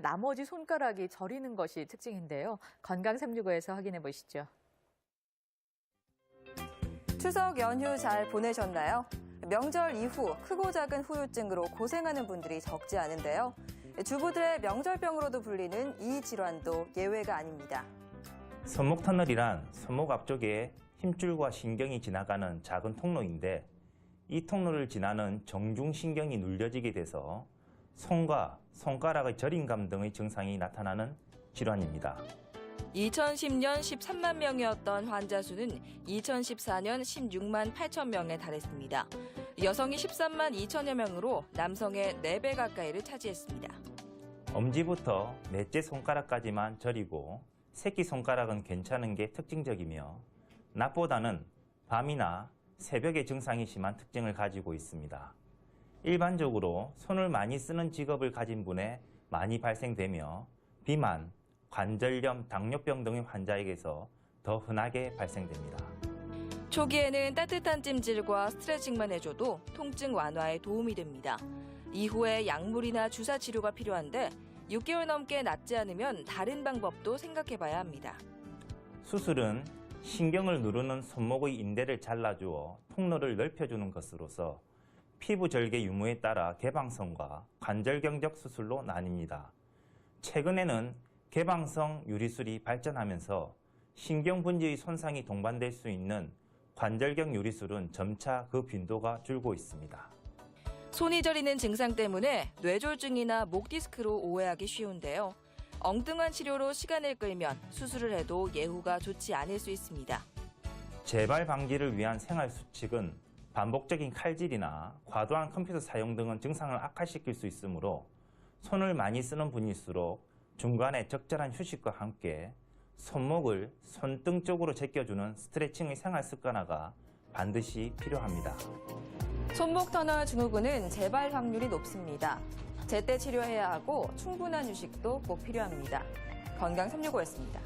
나머지 손가락이 저리는 것이 특징인데요. 건강 365에서 확인해 보시죠. 추석 연휴 잘 보내셨나요? 명절 이후 크고 작은 후유증으로 고생하는 분들이 적지 않은데요. 주부들의 명절병으로도 불리는 이 질환도 예외가 아닙니다. 손목 터널이란 손목 앞쪽에 힘줄과 신경이 지나가는 작은 통로인데 이 통로를 지나는 정중신경이 눌려지게 돼서 손과 손가락의 저림감 등의 증상이 나타나는 질환입니다. 2010년 13만 명이었던 환자 수는 2014년 16만 8천 명에 달했습니다. 여성이 13만 2천여 명으로 남성의 4배 가까이를 차지했습니다. 엄지부터 넷째 손가락까지만 저리고 새끼 손가락은 괜찮은 게 특징적이며 낮보다는 밤이나 새벽에 증상이 심한 특징을 가지고 있습니다. 일반적으로 손을 많이 쓰는 직업을 가진 분에 많이 발생되며 비만, 관절염, 당뇨병 등의 환자에게서 더 흔하게 발생됩니다. 초기에는 따뜻한 찜질과 스트레칭만 해줘도 통증 완화에 도움이 됩니다. 이후에 약물이나 주사 치료가 필요한데 6개월 넘게 낫지 않으면 다른 방법도 생각해봐야 합니다. 수술은 신경을 누르는 손목의 인대를 잘라주어 통로를 넓혀주는 것으로서 피부 절개 유무에 따라 개방성과 관절경적 수술로 나뉩니다. 최근에는 개방성 유리술이 발전하면서 신경 분지의 손상이 동반될 수 있는 관절경 유리술은 점차 그 빈도가 줄고 있습니다. 손이 저리는 증상 때문에 뇌졸중이나 목 디스크로 오해하기 쉬운데요. 엉뚱한 치료로 시간을 끌면 수술을 해도 예후가 좋지 않을 수 있습니다. 재발 방지를 위한 생활 수칙은 반복적인 칼질이나 과도한 컴퓨터 사용 등은 증상을 악화시킬 수 있으므로 손을 많이 쓰는 분일수록 중간에 적절한 휴식과 함께 손목을 손등 쪽으로 제껴주는 스트레칭의 생활 습관화가 반드시 필요합니다. 손목 터널 증후군은 재발 확률이 높습니다. 제때 치료해야 하고 충분한 휴식도 꼭 필요합니다. 건강 365였습니다.